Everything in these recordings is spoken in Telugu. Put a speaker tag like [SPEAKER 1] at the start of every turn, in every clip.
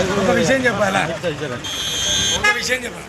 [SPEAKER 1] చెప్పాలా? ఒక విషయం చెప్పాలి?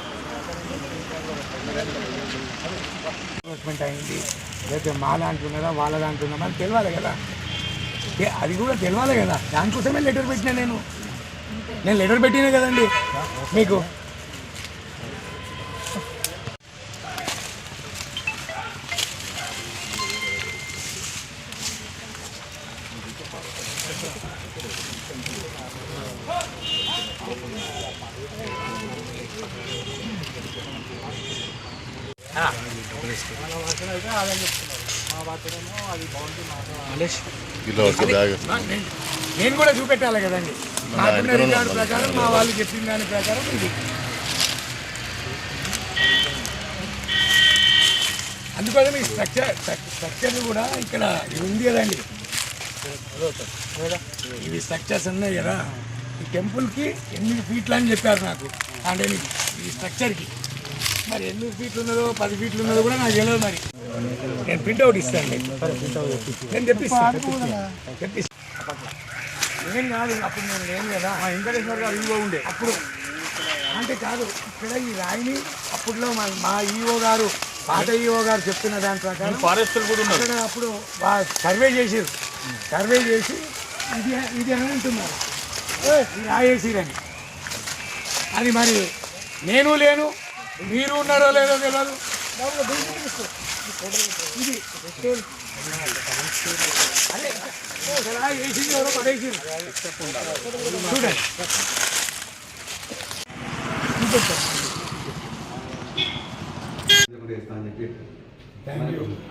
[SPEAKER 1] ఇన్వెస్ట్మెంట్ అయింది. లేకపోతే మా దాంట్లో ఉన్నదా వాళ్ళ దాంట్లో ఉన్నదా అని తెలియాలి కదా. ఏ, అది కూడా తెలియాలి కదా. దానికోసమే లెటర్ పెట్టినా నేను. నేను లెటర్ పెట్టినా కదండి. మీకు నేను- నేను కూడా చూపెట్టాలి కదండి. నాకున్న రికార్డు ప్రకారం మా వాళ్ళు చెప్పిన దాని ప్రకారం ఇది. అందుకోసం ఈ స్ట్రక్చర్ స్ట్రక్చర్ కూడా ఇక్కడ ఇది ఉంది కదండి. ఇవి స్ట్రక్చర్స్ ఉన్నాయి కదా. ఈ టెంపుల్కి ఎనిమిది ఫీట్లు అని చెప్పారు నాకు. అంటే ఈ స్ట్రక్చర్కి మరి ఎనిమిది ఫీట్లు ఉన్నదో పది ఫీట్లు ఉన్నదో కూడా నాకు తెలియదు మరి. నేను ప్రింట్అవుట్ ఇస్తాను. నేను తెప్పిస్తాను తెప్పిస్తాను ఏం కాదు అప్పుడు నేను లేను కదా. మా వెంకటేశ్వర గారు ఈవో ఉండే. అప్పుడు అంటే కాదు ఇక్కడ ఈ రాయిని అప్పుడులో మా మా ఈఓ గారు పాత ఈఓ గారు చెప్తున్న దాని ప్రకారం
[SPEAKER 2] ఫారెస్టులు కూడా ఉన్నారు.
[SPEAKER 1] అప్పుడు సర్వే చేసిరు సర్వే చేసి ఇది ఇది అని అంటున్నారు. రాయేసిరని. అది మరి నేను లేను మీరు ఉన్నారో లేదో తెలియదు ఇది వేసింది ఎవరో పడేసింది చూడండి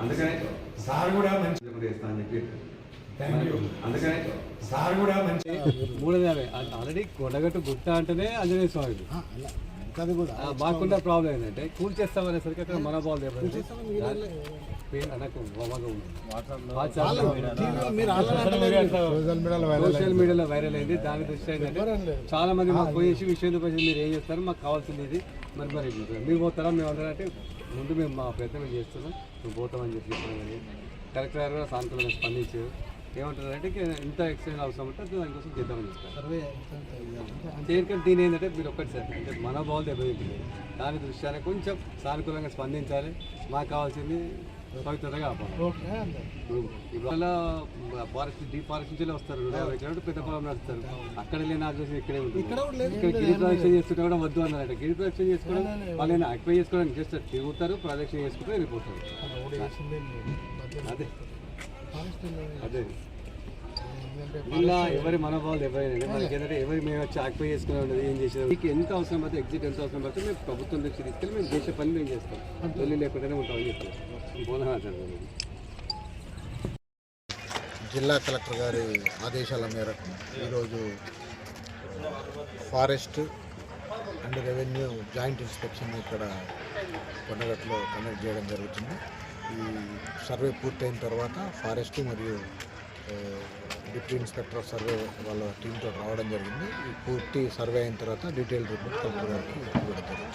[SPEAKER 3] అందుకనే
[SPEAKER 1] సార్ కూడా మంచి
[SPEAKER 3] కూడా ఇస్తా అని చెప్పి
[SPEAKER 1] థ్యాంక్ యూ
[SPEAKER 3] అందుకనే
[SPEAKER 1] సార్ కూడా మంచి
[SPEAKER 4] ఆల్రెడీ కొండగట్టు గుట్ట అంటేనే ఆంజనేయ స్వామి ఆ, మాకున్న ప్రాబ్లం ఏంటంటే కూల్ చేస్తామనేసరికి అక్కడ మన బాల్ నాకు సోషల్ మీడియాలో వైరల్ అయింది. దాని దృష్టి ఏంటంటే చాలా మంది మాకు పోయేసి విషయం గురించి మీరు ఏం చేస్తారు? మాకు కావాల్సింది ఇది. మరి మరి మీరు పోతారా? మేము అందరం అంటే ముందు మేము మా ప్రయత్నం చేస్తున్నాం. మేము పోతామని చెప్పి చెప్పాను కానీ కలెక్టర్ గారు కూడా సానుకూలంగా స్పందించారు. ఏమంటారంటే ఇంత ఎక్స్టెండ్ అవసరం ఉంటే దానికోసం చేద్దామని చెప్తారు. దేనికంటే దీని ఏంటంటే మీరు ఒక్కటి సార్ అంటే మన బాల్ దెబ్బతింటుంది దాని దృష్ట్యానే కొంచెం సానుకూలంగా స్పందించాలి. మాకు కావాల్సింది పవిత్రత కాపాడాలి ఇవాళ ఫారెస్ట్ డిఫారెస్ట్ నుంచి వస్తారు యాభై కిలోమీటర్ పెద్ద పొలం నడుస్తారు. అక్కడ లేని ఆలోచన ఇక్కడే ఉంటుంది. ఇక్కడ గిరి ప్రదక్షిణ చేసుకుంటే కూడా వద్దు అన్నారట. గిరి ప్రదక్షిణ చేసుకోవడం వాళ్ళని ఆక్యుపై చేసుకోవడానికి జస్ట్ తిరుగుతారు ప్రదక్షిణ చేసుకుంటూ వెళ్ళిపోతారు. అదే. అదే. ఇలా ఎవరి మనోభావాలు ఎవరైనా మనకి ఏంటంటే ఎవరి మేము వచ్చి ఆక్యుపై చేసుకునే ఉండదు ఏం చేసేది మీకు ఎంత అవసరం పడితే ఎగ్జిట్ ఎంత అవసరం పడితే మేము ప్రభుత్వం నుంచి తీసుకెళ్ళి మేము చేసే పని మేము చేస్తాం. తొలి లేకుండానే ఉంటామని చెప్తాం బోధనాచారం
[SPEAKER 5] జిల్లా కలెక్టర్ గారి ఆదేశాల మేరకు ఈరోజు forest and revenue joint inspection ఇక్కడ కొండగట్లో కండక్ట్ చేయడం జరుగుతుంది. ఈ సర్వే పూర్తయిన తర్వాత ఫారెస్ట్ మరియు డిప్యూటీ ఇన్స్పెక్టర్ ఆఫ్ సర్వే వాళ్ళ టీంతో రావడం జరిగింది. ఈ పూర్తి సర్వే అయిన తర్వాత డీటెయిల్ రిపోర్ట్ కలెక్టర్ గారికి ఇవ్వడం జరుగుతుంది.